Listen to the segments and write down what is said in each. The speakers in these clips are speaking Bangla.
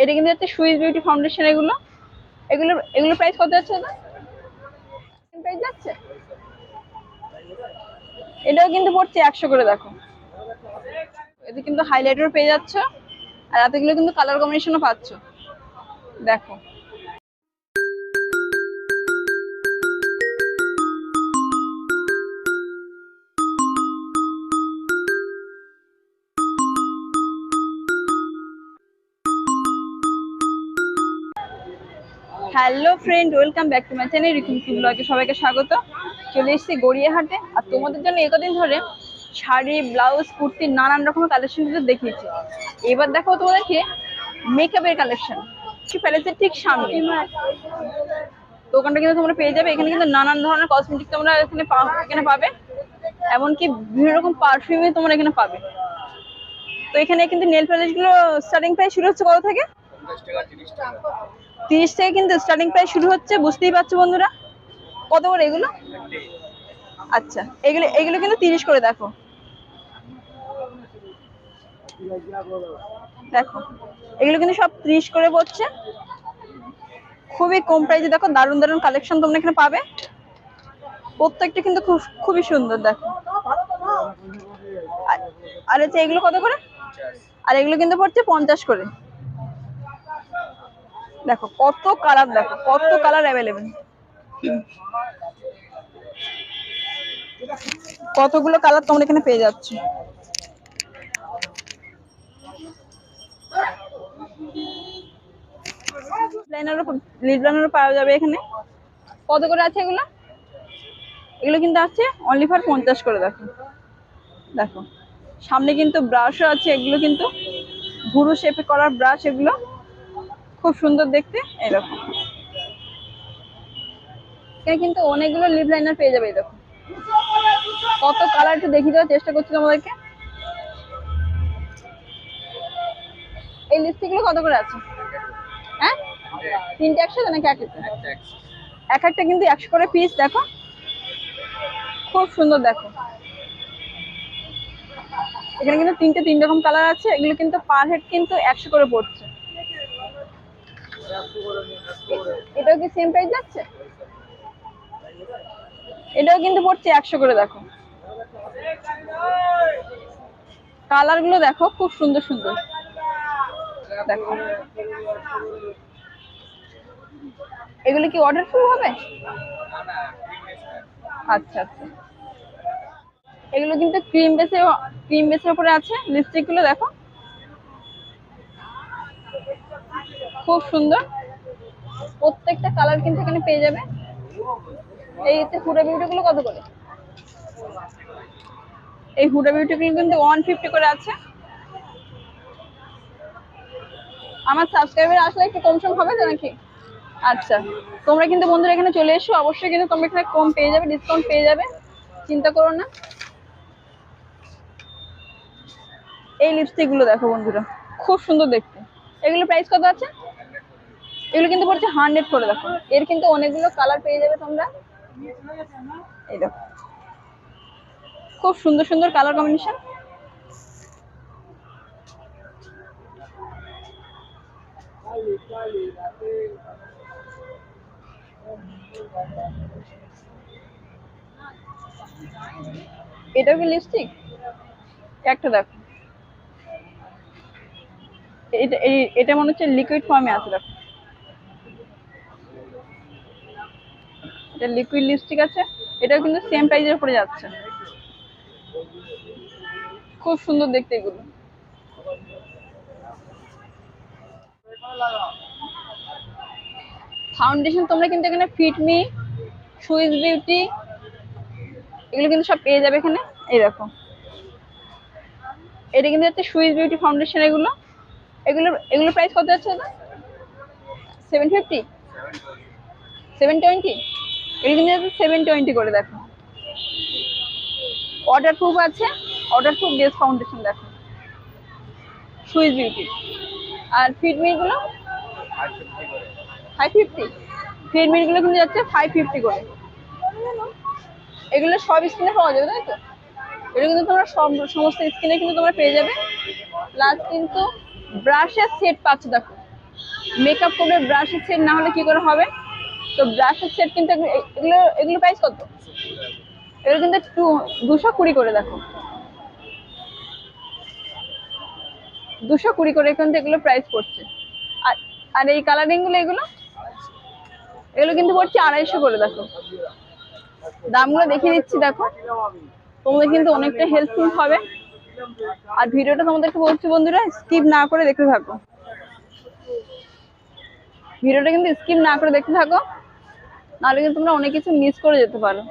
এটা কিন্তু হচ্ছে সুইস বিউটি ফাউন্ডেশন এগুলো। এগুলো এগুলো প্রাইস কত যাচ্ছে দাদা? প্রাইস যাচ্ছে? এটাও কিন্তু পড়ছে একশো করে, দেখো। এতে কিন্তু হাইলাইটার পেয়ে যাচ্ছ, আর এতগুলো কিন্তু কালার কম্বিনেশনও পাচ্ছ। দেখো। Hello friend, welcome back to my channel রিকুম টু ব্লগে সবাইকে স্বাগত। চলে এসেছি গড়িয়াহাটে। আর তোমাদের জন্য একদিন ধরে শাড়ি, ব্লাউজ, কুর্তি, নানান রকমের কালেকশন কিন্তু দেখিয়েছি। এবার দেখো তোমাদেরকে মেকআপের কালেকশন প্যালেসের ঠিক সামনে? দোকানটা কিন্তু তোমরা পেয়ে যাবে। এখানে কিন্তু নানান ধরনের কসমেটিক তোমরা এখানে এখানে পাবে। এমনকি বিভিন্ন রকম পারফিউমে তোমরা এখানে পাবে। তো এখানে কিন্তু নেলগুলো স্টার্টিং প্রাইস শুরু হচ্ছে কত থেকে? তিরিশ থেকে কিন্তু স্টার্টিং প্রাইস শুরু হচ্ছে, বুঝতেই পারছ বন্ধুরা? কত করে এগুলো? আচ্ছা এগুলো এগুলো কিন্তু তিরিশ করে, দেখো। দেখো, এগুলো কিন্তু সব ত্রিশ করে পড়ছে। খুবই কম প্রাইসে দেখো, দারুণ দারুণ কালেকশন তোমরা এখানে পাবে। প্রত্যেকটা কিন্তু খুব, খুবই সুন্দর, দেখো। আর- হচ্ছে এগুলো কত করে? আর এগুলো কিন্তু পড়ছে পঞ্চাশ করে। দেখো, কত কালার দেখো, কত কালার অ্যাভেলেবেল কতগুলো কালার তোমরা এখানে পেয়ে যাচ্ছ। পাওয়া যাবে এখানে। কত করে আছে এগুলো? এগুলো কিন্তু অনলি পঞ্চাশ করে, দেখো। দেখো, সামনে কিন্তু ব্রাশও আছে, এগুলো কিন্তু শেপে করার ব্রাশ এগুলো। খুব সুন্দর দেখতে এরকম। এখানে কিন্তু অনেকগুলো লিপ লাইনার পেয়ে যাবে এরকম। কত কালার একটু দেখিয়ে দেওয়ার চেষ্টা করছি আমাদেরকে এই লিপস্টিকগুলো কত করে আছে? হ্যাঁ? তিনটে একসাথে নাকি এক একটা? এক একটা কিন্তু একশো করে পিস দেখো। খুব সুন্দর দেখো। এখানে কিন্তু তিনটে তিন রকম কালার আছে এগুলো কিন্তু পার হেড কিন্তু একশো করে পড়ছে এটাও কি সেম প্রাইস যাচ্ছে? এটাও কিন্তু পড়ছে একশো করে, দেখো। কালারগুলো দেখো, খুব সুন্দর সুন্দর। দেখো। এগুলো কি অর্ডার ফুল হবে? আচ্ছা আচ্ছা। এগুলো কিন্তু ক্রিম বেসে ক্রিম বেসের উপরে আছে। লিপস্টিকগুলো দেখো। খুব সুন্দর। প্রত্যেকটা কালার কিন্তু এখানে পেয়ে যাবে। এই যে হুডা বিউটি গুলো কত করে? এই হুডা বিউটি কিন্তু ওয়ান ফিফটি করে আছে। আমার সাবস্ক্রাইবার আসলে একটু কম সম হবে তো নাকি? আচ্ছা তোমরা কিন্তু বন্ধুরা এখানে চলে এসো। অবশ্যই কিন্তু তোমরা এখানে কম পেয়ে যাবে ডিসকাউন্ট পেয়ে যাবে। চিন্তা করো না। এই লিপস্টিকগুলো দেখো বন্ধুরা, খুব সুন্দর দেখতে। এগুলো প্রাইস কত আছে? এগুলো কিন্তু পড়ছে হান্ড্রেড করে, দেখো। এর কিন্তু অনেকগুলো কালার পেয়ে যাবে তোমরা। এই দেখো। খুব সুন্দর সুন্দর কালার কম্বিনেশন এটাও কি লিপস্টিক একটা দেখো। এটা এটা মনে হচ্ছে লিকুইড ফর্মে আছে, দেখো। এটা লিকুইড লিপস্টিক আছে, এটাও কিন্তু সেম প্রাইজের উপরে যাচ্ছে। খুব সুন্দর দেখতে এগুলো। ফাউন্ডেশন তোমরা কিন্তু এখানে ফিটমি সুইস বিউটি এগুলো কিন্তু সব পেয়ে যাবে এখানে। এই দেখো। এটা কিন্তু হচ্ছে সুইস বিউটি ফাউন্ডেশন এগুলো। এগুলো এগুলো প্রাইস কত দাদা? সেভেন ফিফটি সেভেন টোয়েন্টি কিন্তু সেভেন টোয়েন্টি করে দেখো। ওয়াটার প্রুফ আছে ওয়াটার প্রুফ বেস ফাউন্ডেশন দেখো। সুইস বিউটি আর ফিটমিগুলো ফাইভ ফিফটি ফিটমিগুলো কিন্তু যাচ্ছে ফাইভ ফিফটি করে। এগুলো সব স্কিনে পাওয়া যাবে, তাই তো? এগুলো কিন্তু তোমরা সব, সমস্ত স্কিনে কিন্তু তোমরা পেয়ে যাবে। প্লাস কিন্তু ব্রাশের সেট পাচ্ছ, দেখো। মেকআপ করলে ব্রাশের সেট না হলে কি করে হবে? তো ব্রাশের সেট কিন্তু এগুলো এগুলো প্রাইস কত? এগুলো কিন্তু দুশো কুড়ি করে দেখো। দুশো কুড়ি করে কিন্তু এগুলো প্রাইস পড়ছে। আর আর এই কালারিংগুলো এগুলো? এগুলো কিন্তু পড়ছে আড়াইশো করে দেখো। দামগুলো দেখিয়ে দিচ্ছি দেখো। তোমাদের কিন্তু অনেকটা হেল্পফুল হবে। আর ভিডিওটা তোমাদেরকে বলছি বন্ধুরা স্কিপ না করে দেখতে থাকো। ভিডিওটা কিন্তু স্কিপ না করে দেখতে থাকো। নাহলে কিন্তু তোমরা অনেক কিছু মিস করে যেতে পারো।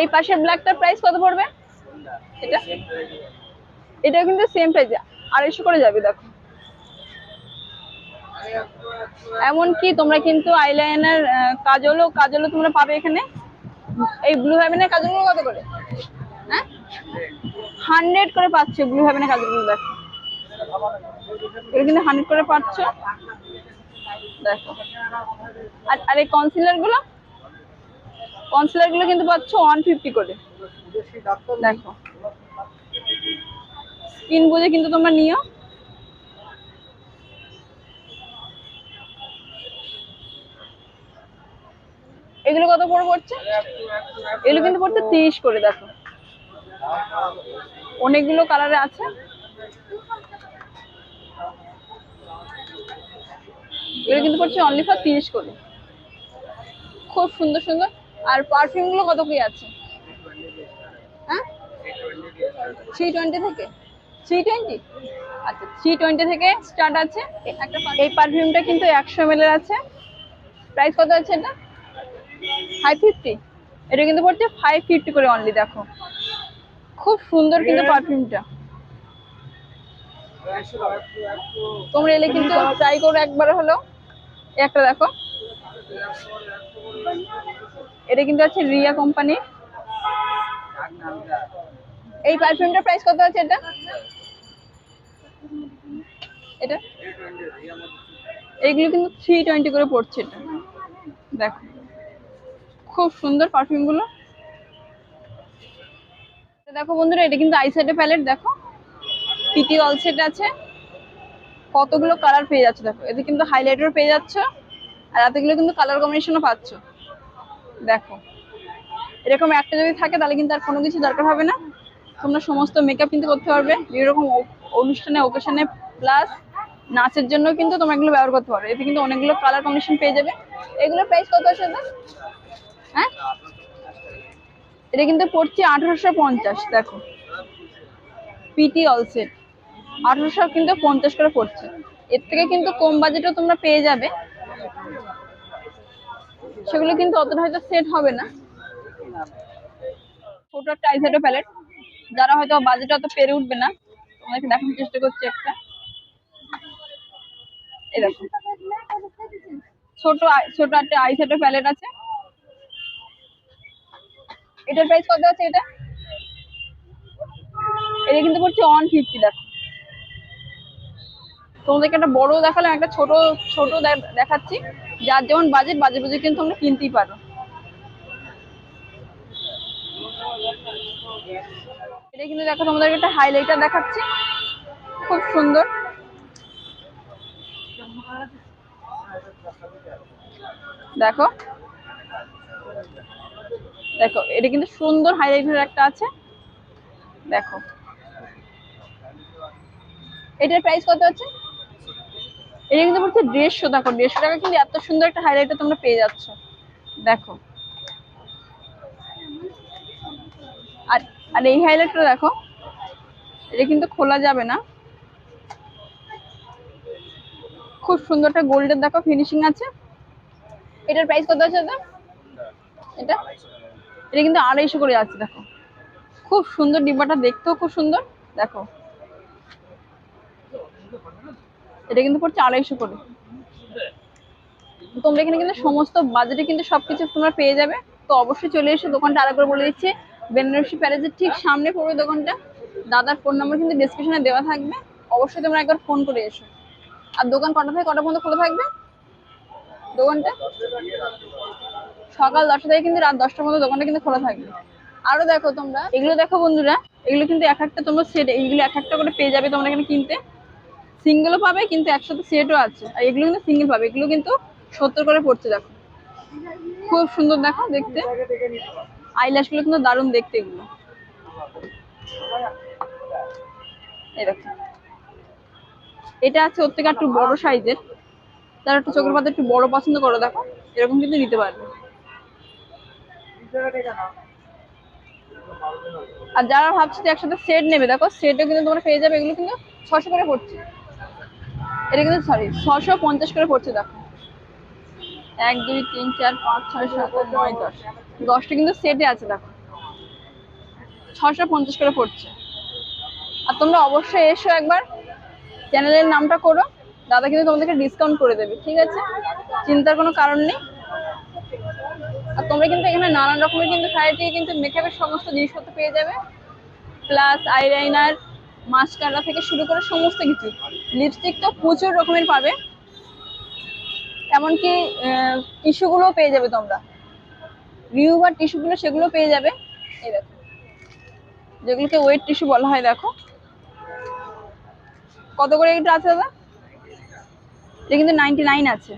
এই পাশের ব্ল্যাকটার প্রাইস কত পড়বে? এটা? এটা কিন্তু সেম প্রাইস আড়াইশো করে যাবে, দেখো। এমনকি তোমরা কিন্তু আইলাইনার কাজলও কাজলও তোমরা পাবে এখানে। এই ব্লু হেভেনের কাজলগুলো কত করে? হ্যাঁ? হান্ড্রেড করে পাচ্ছ ব্লু হেভেনের কাজলগুলো, দেখো। এগুলো কিন্তু হান্ড্রেড করে পাচ্ছ। দেখো। আর আর এই কনসিলারগুলো? কনসিলারগুলো কিন্তু পাচ্ছ ওয়ান ফিফটি করে। দেখো। স্কিন বুঝে কিন্তু তোমরা নিও। এগুলো কত করে পড়ছে? এগুলো কিন্তু পড়ছে তিরিশ করে, দেখো। অনেকগুলো কালারে আছে। এগুলো কিন্তু পড়ছে অনলি ফর তিরিশ করে। খুব সুন্দর সুন্দর। আর পারফিউমগুলো কত কি আছে? হ্যাঁ? থ্রি টোয়েন্টি থেকে? থ্রি টোয়েন্টি আচ্ছা থ্রি টোয়েন্টি থেকে স্টার্ট আছে। একটা এই পারফিউমটা কিন্তু একশো এম এর আছে। প্রাইস কত আছে এটা? ফাইভ ফিফটি এটা কিন্তু পড়ছে ফাইভ ফিফটি করে অনলি দেখো। খুব সুন্দর কিন্তু পারফিউমটা তোমরা এলে কিন্তু ট্রাই করো একবার হলো একটা দেখো। এটা কিন্তু আছে রিয়া কোম্পানি। এই পারফিউমটার প্রাইস কত আছে এটা? এটা? এইগুলো কিন্তু থ্রি টোয়েন্টি করে পড়ছে এটা। দেখো। খুব সুন্দর পারফিউমগুলো তো দেখো বন্ধুরা, এটা কিন্তু আইশ্যাডো প্যালেট দেখো। পিটি অলসেট আছে। কতগুলো কালার পেয়ে যাচ্ছে দেখো। এতে কিন্তু হাইলাইটার পেয়ে যাচ্ছ, আর এতগুলো কিন্তু কালার কম্বিনেশনও পাচ্ছ। দেখো। এরকম একটা যদি থাকে, তাহলে কিন্তু আর কোনো কিছু দরকার হবে না। তোমরা সমস্ত মেকআপ কিন্তু করতে পারবে। বিভিন্ন রকম অনুষ্ঠানে ওকেশনে প্লাস নাচের জন্য কিন্তু তোমরা এগুলো ব্যবহার করতে পারবে। এতে কিন্তু অনেকগুলো কালার কম্বিনেশন পেয়ে যাবে। এগুলো প্রাইস কত আছে হ্যাঁ? এটা কিন্তু পড়ছে আঠারোশো পঞ্চাশ, দেখো। পিটি অল সেট আঠারোশো কিন্তু পঞ্চাশ করে পড়ছে। এর থেকে কিন্তু কম বাজেটও তোমরা পেয়ে যাবে। সেগুলো কিন্তু অতটা হয়তো সেট হবে না। ছোট একটা আইশ্যাডো প্যালেট যারা হয়তো বাজেট অত পেরে উঠবে না, তোমাদেরকে দেখানোর চেষ্টা করছি একটা। দেখো। ছোট ছোট একটা আইশ্যাডো প্যালেট আছে। এটার প্রাইস কত আছে এটা? এটা কিন্তু পড়ছে ওয়ান ফিফটি দেখো। তোমাদেরকে একটা বড় দেখালাম, একটা ছোট ছোট দেখাচ্ছি। যার যেমন বাজেট বাজেট বুঝে কিন্তু তোমরা কিনতেই পারো। এটা কিন্তু দেখো, তোমাদেরকে একটা হাইলাইটার দেখাচ্ছি। খুব সুন্দর। দেখো। দেখো, এটা কিন্তু সুন্দর হাইলাইটার একটা আছে। দেখো। এটার প্রাইস কত আছে? এটা কিন্তু বলছে দেড়শো দেখো দেড়শো টাকা কিন্তু এত সুন্দর একটা হাইলাইটার তোমরা পেয়ে যাচ্ছ। দেখো। আর আর এই হাইলাইটটা দেখো। এটা কিন্তু খোলা যাবে না। খুব সুন্দর একটা গোল্ডের দেখো ফিনিশিং আছে। এটার প্রাইস কত আছে দাদা? এটা? এটা কিন্তু আড়াইশো করে আছে, দেখো। খুব সুন্দর ডিব্বাটা দেখতেও খুব সুন্দর। দেখো। এটা কিন্তু পড়ছে আড়াইশো করে। তোমরা এখানে কিন্তু সমস্ত বাজেটে কিন্তু সবকিছু তোমরা পেয়ে যাবে। তো অবশ্যই চলে এসো, দোকানটা আরেকবার বলে দিচ্ছি। বেনারসি প্যালেসের ঠিক সামনে পড়বে দোকানটা। দাদার ফোন নাম্বার কিন্তু ডিসক্রিপশনে দেওয়া থাকবে। অবশ্যই তোমরা একবার ফোন করে এসো। আর দোকান কটা থেকে কটা পর্যন্ত খোলা থাকবে? দোকানটা? সকাল দশটা থেকে কিন্তু রাত দশটার মধ্যে দোকানটা কিন্তু খোলা থাকবে। আরও দেখো তোমরা। এগুলো দেখো বন্ধুরা। এগুলো কিন্তু এক একটা তোমরা সেট এইগুলো এক একটা করে পেয়ে যাবে তোমরা এখানে কিনতে। সিঙ্গেলও পাবে, কিন্তু একসাথে সেটও আছে। আর এগুলো কিন্তু সিঙ্গেল পাবে, এগুলো কিন্তু সত্তর করে পড়ছে, দেখো। খুব সুন্দর, দেখো, দেখতে। আইল্যাশগুলো কিন্তু দারুণ দেখতে এগুলো। এটা আছে ওর থেকে একটু বড় সাইজের। যারা একটু চোখের পাতা একটু বড় পছন্দ করো, দেখো। এরকম কিন্তু নিতে পারবে। আর যারা ভাবছে যে একসাথে সেট নেবে, দেখো সেটও কিন্তু তোমরা পেয়ে যাবে, এগুলো কিন্তু ছশো করে পড়ছে। এটা কিন্তু সরি ছশো পঞ্চাশ করে পড়ছে দেখো। এক, দুই, তিন, চার, পাঁচ, ছয়, সাত নয়, দশ। দশটা কিন্তু সেটে আছে দেখো। ছশো পঞ্চাশ করে পড়ছে। আর তোমরা অবশ্যই এসো একবার চ্যানেলের নামটা করো। দাদা কিন্তু তোমাদেরকে ডিসকাউন্ট করে দেবে, ঠিক আছে? চিন্তার কোনো কারণ নেই। আর তোমরা কিন্তু এখানে নানান রকমের কিন্তু ভ্যারাইটি কিন্তু মেকআপের সমস্ত জিনিসপত্র পেয়ে যাবে। প্লাস আইলাইনার মাস্কারা থেকে শুরু করে সমস্ত কিছু। লিপস্টিক তো প্রচুর রকমের পাবে। এমনকি টিস্যুগুলোও পেয়ে যাবে তোমরা। রিউভার টিস্যুগুলো সেগুলো পেয়ে যাবে। এই দেখো। যেগুলোকে ওয়েট টিস্যু বলা হয়, দেখো। কত করে এটা আছে দাদা? এটা কিন্তু নাইনটি নাইন আছে।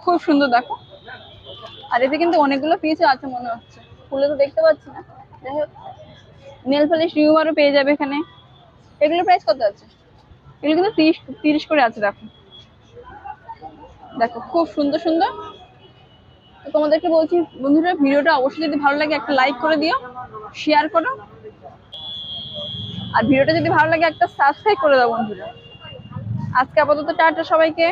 খুব সুন্দর, দেখো। আর এতে কিন্তু অনেকগুলো পিসও আছে মনে হচ্ছে। খুলে তো দেখতে পাচ্ছি না। যাই হোক। নেল পলিশ রিউভারও পেয়ে যাবে এখানে। এগুলো প্রাইস কত আছে? এগুলো কিন্তু তিরিশ তিরিশ করে আছে, দেখো। দেখো, খুব সুন্দর সুন্দর। তোমাদেরকে বলছি, বন্ধুরা, ভিডিওটা অবশ্যই যদি ভালো লাগে একটা লাইক করে দিও শেয়ার করো। আর ভিডিওটা যদি ভালো লাগে একটা সাবস্ক্রাইব করে দাও, বন্ধুরা। আজকে আপাতত টাটা সবাইকে।